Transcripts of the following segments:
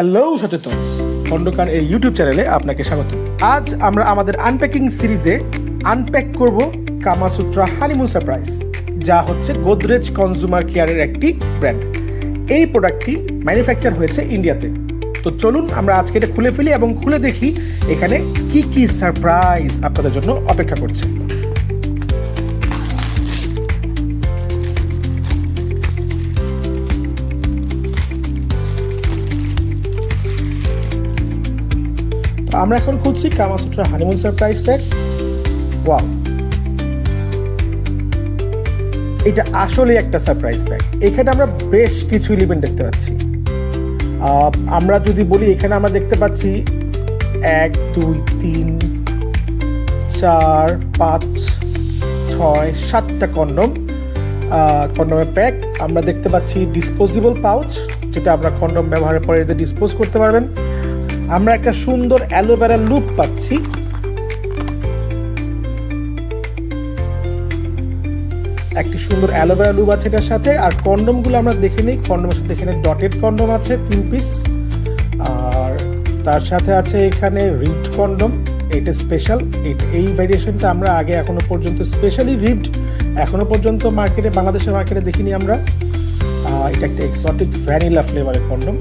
Hello সচেতন খণ্ডকার এই YouTube চ্যানেলে আপনাকে স্বাগত। আজ আমরা আমাদের আনপ্যাকিং সিরিজে আনপ্যাক করব কামাসুত্রা হানিমুন সারপ্রাইজ যা হচ্ছে গোদরেজ কনজুমার কেয়ারের একটি ব্র্যান্ড এই প্রোডাক্টটি ম্যানুফ্যাকচার হয়েছে ইন্ডিয়াতে তো চলুন আমরা আজকে এটা খুলে ফেলি এবং খুলে দেখি এখানে কি কি সারপ্রাইজ আপনাদের জন্য অপেক্ষা করছে। আমরা এখন খুঁজছি Kamasutra honeymoon surprise pack wow এটা আসলে একটা সারপ্রাইজ প্যাক এখানে আমরা বেশ কিছু এলিমেন্ট দেখতে পাচ্ছি। আমরা যদি বলি, এখানে আমরা দেখতে পাচ্ছি এক, দুই, তিন, চার, পাঁচ, ছয়, সাতটা কন্ডম কন্ডমের প্যাক আমরা দেখতে পাচ্ছি ডিসপোজেবল পাউচ যেটা আমরা কন্ডম ব্যবহারের পরে এতে ডিসপোজ করতে পারবেন। আমরা একটা সুন্দর অ্যালোভেরা লুপ পাচ্ছি। একটি সুন্দর অ্যালোভেরা লুপ আছে এটার সাথে, আর কন্ডমগুলো আমরা দেখে নিই। কন্ডমের সাথে এখানে ডটেড কন্ডম আছে, তিন পিস। আর তার সাথে আছে এখানে রিড কন্ডম, এটা স্পেশাল এই ভ্যারিয়েশনটা আমরা আগে এখনও পর্যন্ত স্পেশালি রিড এখনও পর্যন্ত মার্কেটে, বাংলাদেশের মার্কেটে দেখিনি আমরা। এটা একটা এক্সটিক ভ্যানিলা ফ্লেভারের কন্ডম।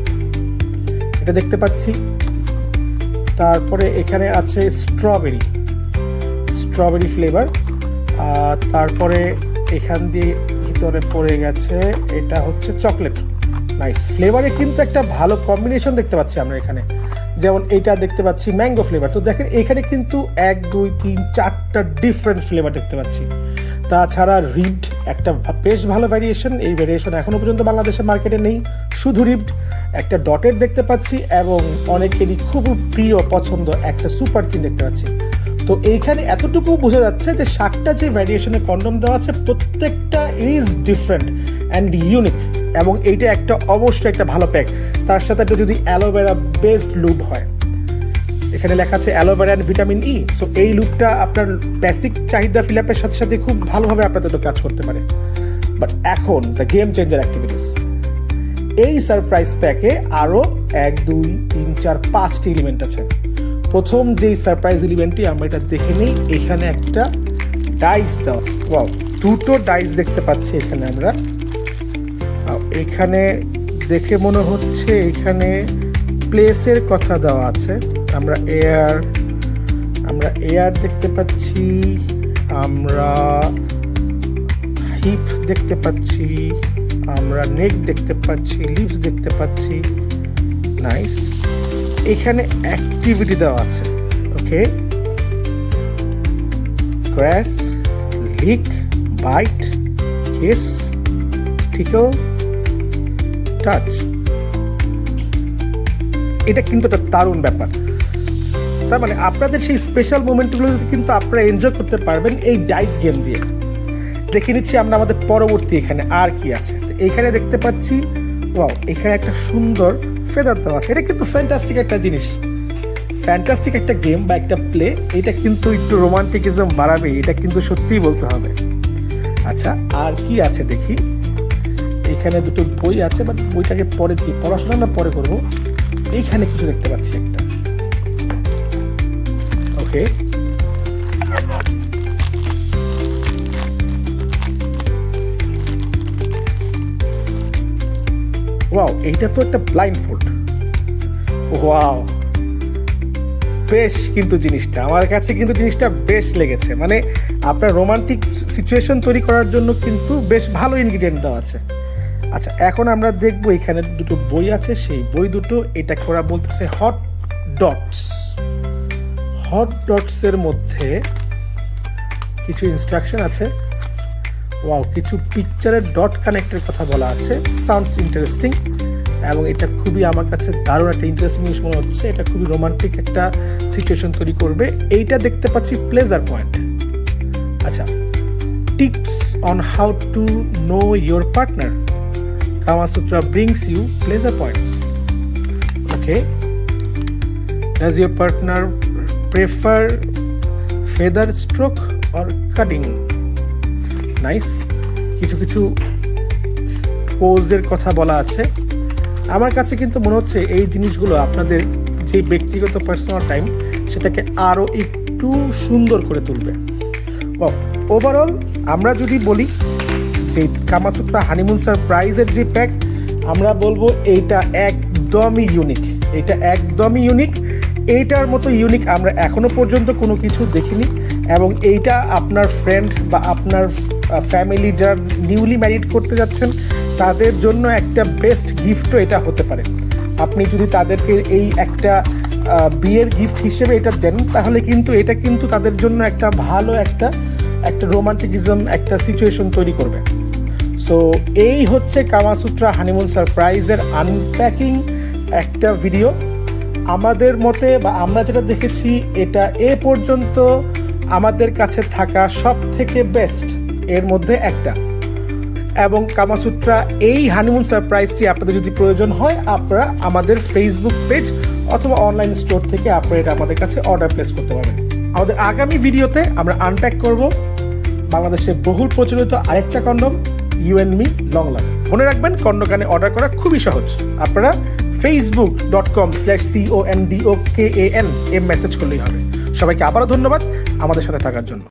এটা দেখতে পাচ্ছি। তারপরে এখানে আছে স্ট্রবেরি স্ট্রবেরি ফ্লেভার তারপরে এখান দিয়ে ভিতরে পড়ে গেছে, এটা হচ্ছে চকলেট নাইস ফ্লেভারে কিন্তু একটা ভালো কম্বিনেশন দেখতে পাচ্ছি আমরা এখানে। যেমন এটা দেখতে পাচ্ছি ম্যাঙ্গো ফ্লেভার তো দেখেন এখানে কিন্তু এক, দুই, তিন, চারটা ডিফারেন্ট ফ্লেভার দেখতে পাচ্ছি। তাছাড়া রিড একটা বেশ ভালো ভ্যারিয়েশন এই ভ্যারিয়েশন এখনও পর্যন্ত বাংলাদেশের মার্কেটে নেই। শুধু রিড একটা ডটের দেখতে পাচ্ছি এবং অনেকেরই খুব প্রিয়, পছন্দ একটা সুপার চিন দেখতে পাচ্ছি। তো এইখানে এতটুকু বোঝা যাচ্ছে যে ষাটটা যে ভ্যারিয়েশনের কন্ডম দেওয়া আছে, প্রত্যেকটা ইজ ডিফারেন্ট অ্যান্ড ইউনিক এবং এইটা একটা অবশ্যই একটা ভালো প্যাক তার সাথে একটা যদি অ্যালোভেরা বেসড লুপ হয়। এখানে লেখা আছে aloe vera and vitamin E so এই লুপটা আপনার বেসিক চাহিদা ফিল আপের সাথে সাথে খুব ভালোভাবে আপনাদের কাজ করতে পারে। বাট এখন দ্য গেম চেঞ্জার অ্যাক্টিভিটিস এই সারপ্রাইজ প্যাকে আরও এক, দুই, তিন, চার, পাঁচটি এলিমেন্ট আছে। প্রথম যেই সারপ্রাইজ এলিমেন্টটি আমরা এটা দেখে নিই, এখানে একটা ডাইস দেওয়া দুটো ডাইস দেখতে পাচ্ছি এখানে আমরা। এখানে দেখে মনে হচ্ছে এখানে প্লেসের কথা দেওয়া আছে। আমরা এয়ার আমরা এয়ার দেখতে পাচ্ছি, আমরা হিপ দেখতে পাচ্ছি। আমরা নেক দেখতে পাচ্ছি লিভস দেখতে পাচ্ছি। নাইস এখানে অ্যাক্টিভিটি দেওয়া আছে okay crash lick bite kiss tickle touch এটা কিন্তু একটা দারুণ ব্যাপার। তার মানে আপনাদের সেই স্পেশাল মোমেন্টগুলো কিন্তু আপনারা এনজয় করতে পারবেন এই ডাইস গেম দিয়ে। দেখে নিচ্ছি আমরা আমাদের পরবর্তী এখানে আর কি আছে। এইখানে দেখতে পাচ্ছি, ওয়াও, এখানে একটা সুন্দর ফেদার দেওয়া আছে। এটা কিন্তু ফ্যান্টাস্টিক একটা জিনিস। ফ্যান্টাস্টিক একটা গেম বা একটা প্লে এটা কিন্তু একটু রোমান্টিকিজম বাড়াবে, এটা কিন্তু সত্যিই বলতে হবে। আচ্ছা আর কি আছে দেখি? এখানে দুটো বই আছে বাট বইটাকে পরে কি পড়াশোনা না, পরে করব। এইখানে কিছু দেখতে পাচ্ছি একটা। ওকে ওয়াও এইটা তো একটা ব্লাইন্ড ফুড ওয়াও বেশ কিন্তু জিনিসটা, আমার কাছে কিন্তু জিনিসটা বেশ লেগেছে। মানে আপনার রোমান্টিক সিচুয়েশন তৈরি করার জন্য কিন্তু বেশ ভালো ইনগ্রিডিয়েন্ট দেওয়া আছে। আচ্ছা এখন আমরা দেখব এখানে দুটো বই আছে, সেই বই দুটো, এটা করা বলতেছে হট ডটস হট ডটসের মধ্যে কিছু ইনস্ট্রাকশন আছে। ওয়াও কিছু পিকচারের ডট কানেক্টের কথা বলা আছে। সাউন্ডস ইন্টারেস্টিং এবং এটা খুবই আমার কাছে দারুণ একটা ইন্টারেস্টিং জিনিস মনে হচ্ছে। এটা খুবই রোমান্টিক একটা সিচুয়েশন তৈরি করবে। এইটা দেখতে পাচ্ছি প্লেজার পয়েন্ট আচ্ছা tips on how to know your partner Kamasutra brings you pleasure points okay does your partner prefer feather stroke or cutting nice কিছু কিছু পোজের কথা বলা আছে। আমার কাছে কিন্তু মনে হচ্ছে এই জিনিসগুলো আপনাদের যে ব্যক্তিগত পার্সোনাল টাইম সেটাকে আরও একটু সুন্দর করে তুলবে। ওভারঅল আমরা যদি বলি যে কামাসুত্রা হানিমুন সারপ্রাইজের যে প্যাক আমরা বলব এইটা একদমই ইউনিক এটা একদমই ইউনিক এইটার মতো ইউনিক আমরা এখনও পর্যন্ত কোনো কিছু দেখিনি। এবং এইটা আপনার ফ্রেন্ড বা আপনার ফ্যামিলি যারা নিউলি ম্যারিড করতে যাচ্ছেন, তাদের জন্য একটা বেস্ট গিফটও এটা হতে পারে। আপনি যদি তাদেরকে এই একটা বিয়ের গিফট হিসেবে এটা দেন, তাহলে কিন্তু এটা কিন্তু তাদের জন্য একটা ভালো একটা একটা রোমান্টিকিজম একটা সিচুয়েশন তৈরি করবে। সো এই হচ্ছে কামাসুত্রা হানিমুন সারপ্রাইজের আনপ্যাকিং একটা ভিডিও আমাদের মতে বা আমরা যেটা দেখেছি, এটা এ পর্যন্ত আমাদের কাছে থাকা সব থেকে বেস্ট এর মধ্যে একটা। এবং কামাসুত্রা, এই হানিমুন সারপ্রাইজটি আপনাদের যদি প্রয়োজন হয়, আপনারা আমাদের ফেসবুক পেজ অথবা অনলাইন স্টোর থেকে আপনারা এটা আমাদের কাছে অর্ডার প্লেস করতে পারবেন। আমাদের আগামী ভিডিওতে আমরা আনপ্যাক করব বাংলাদেশে বহুল প্রচলিত আরেকটা condom you and me long life মনে রাখবেন কন্ডকানে অর্ডার করা খুবই সহজ। আপনারা Facebook dot com slash C O N D O K A N A message করলেই হবে। সবাইকে আবারও ধন্যবাদ আমাদের সাথে থাকার জন্য।